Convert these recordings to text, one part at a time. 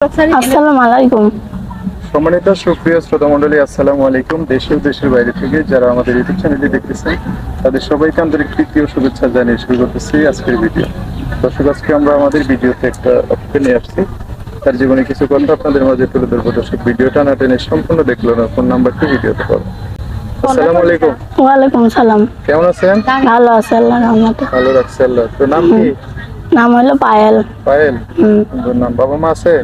আসসালামু আলাইকুম। সম্মানিত সুপ্রিয় শ্রোতা মন্ডলী আসসালামু আলাইকুম। দেশে দেশের বাইরে থেকে যারা আমাদের ইউটিউব চ্যানেলটি দেখতেছেন তাদের সবাইকে আন্তরিক প্রীতি শুভেচ্ছা জানিয়ে শুরু করতেছি আজকের ভিডিও। দর্শক আজকে আমরা আমাদের ভিডিওতে একটা অপকে নিয়ে আসছি। তার জীবনে কিছু কথা আপনাদের মাঝে তুলে ধরবো। দর্শক ভিডিওটা না টেনে সম্পূর্ণ দেখল না ফোন নাম্বারটি ভিডিওতে পাবো। আসসালামু আলাইকুম। ওয়ালাইকুম সালাম। কেমন আছেন? ভালো আছে রহমতে। ভালো রাখছে আল্লাহ। তো নাম কি? নাম হলো পায়েল। পায়েল। নাম বাবা মা আছে?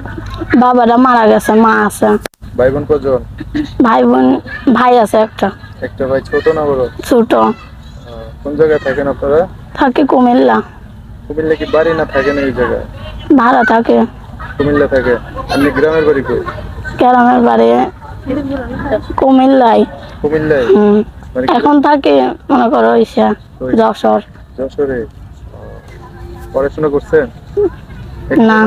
বাবারা মারা গেছে মা আছে। ভাই বোন কজন? ভাই বোন ভাই আছে একটা। একটা ভাই ছোট না বড়? ছোট। কোন জায়গায় থাকেন আপনারা? থাকে কুমিল্লা। কুমিল্লা কি বাড়ি না থাকেন এই জায়গায়? ভাড়া থাকে। কুমিল্লা থাকে। আপনি গ্রামের বাড়ি কই? গ্রামের বাড়ি কুমিল্লায়। কুমিল্লায়? হুম। মানে এখন থাকে মনে করো ইসা যশোর। যশোরে। পড়াশোনা করছেন? না।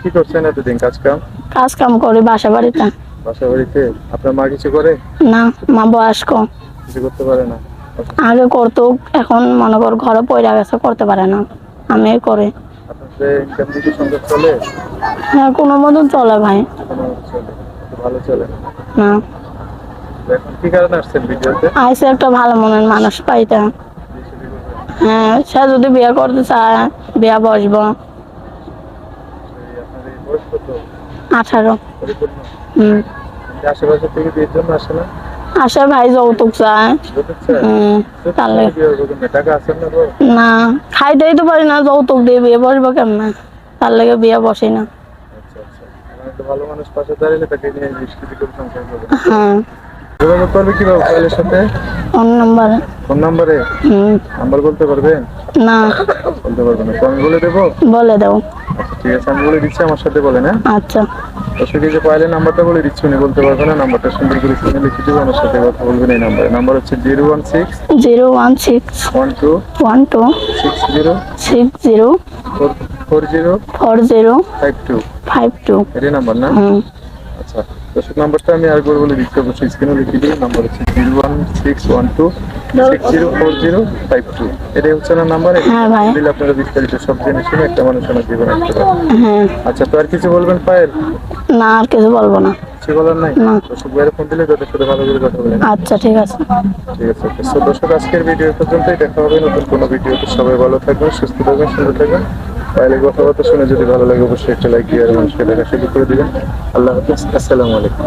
কি করছেন এতদিন কাজ কাম? কাজ কাম করি বাসা বাড়িতে। বাসা বাড়িতে? আপনার মা কিছু করে? না মা বয়স্ক। কিছু করতে পারে না? আগে করতো এখন মনে কর ঘরে পয়রা গেছে করতে পারে না। আমি করি। হ্যাঁ কোনো মতন চলে ভাই। ভালো চলে। না। কি কারণে আসছেন ভিডিওতে? আইসে একটা ভালো মনের মানুষ পাইতে হ্যাঁ সে যদি বিয়ে করতে চায় বিয়ে বসবো। আঠারো। হুম। আশেপাশে থেকে বিয়ের জন্য আসে না আসে ভাই যৌতুক চায়। তাহলে না খাইতেই তো পারি না যৌতুক দিয়ে বিয়ে বসবো কেমনে? তার লেগে বিয়ে বসে না। আচ্ছা আচ্ছা। ভালো মানুষ পাশে তাকে নিয়ে হ্যাঁ। যোগাযোগ করবে কীভাবে ফাইলের সাথে? Phone number. ফোন নাম্বারে? নাম্বার বলতে পারবেন না। বলতে পারবেন না। তো আমি বলে দেবো? বলে দাও আচ্ছা ঠিক আছে আমি বলে দিচ্ছি আমার সাথে বলেন হ্যাঁ আচ্ছা। দর্শকে যে পাইলে নাম্বারটা বলে দিচ্ছি উনি বলতে পারবে না নাম্বারটা সুন্দর করে স্ক্রিনে লিখে দেবো আমার সাথে কথা বলবেন এই নাম্বারে। নাম্বার হচ্ছে zero one six zero one six one two one two six zero six zero four four zero four zero five two. Five two. এটাই নাম্বার না? হুম। আচ্ছা দর্শক নাম্বারটা আমি আরেকবার বলে দিচ্ছি অবশ্যই স্ক্রিনে লিখে দিই নাম্বার হচ্ছে zero one six one two six zero four zero five two এটাই হচ্ছে না নাম্বার হ্যাঁ দিলে আপনারা বিস্তারিত সব জেনে শুনে একটা মানুষ আমার জীবনে আসতে পারেন হ্যাঁ। আচ্ছা তো আর কিছু বলবেন পায়েল? না আর কিছু বলব না। কিছু বলার নাই? না। দর্শক ভাইয়ের ফোন দিলে তাদের সাথে ভালো করে কথা বলেন আচ্ছা ঠিক আছে। ঠিক আছে দর্শক আজকের ভিডিও পর্যন্তই। দেখা হবে নতুন কোনো ভিডিওতে সবাই ভালো থাকবেন সুস্থ থাকবেন সুন্দর থাকবেন। পাইলে কথাবার্তা শুনে যদি ভালো লাগে, অবশ্যই একটা লাইক দিয়ে আর মানুষকে দেখা শুরু করে দিবেন। আল্লাহ হাফিজ। আসসালামু আলাইকুম।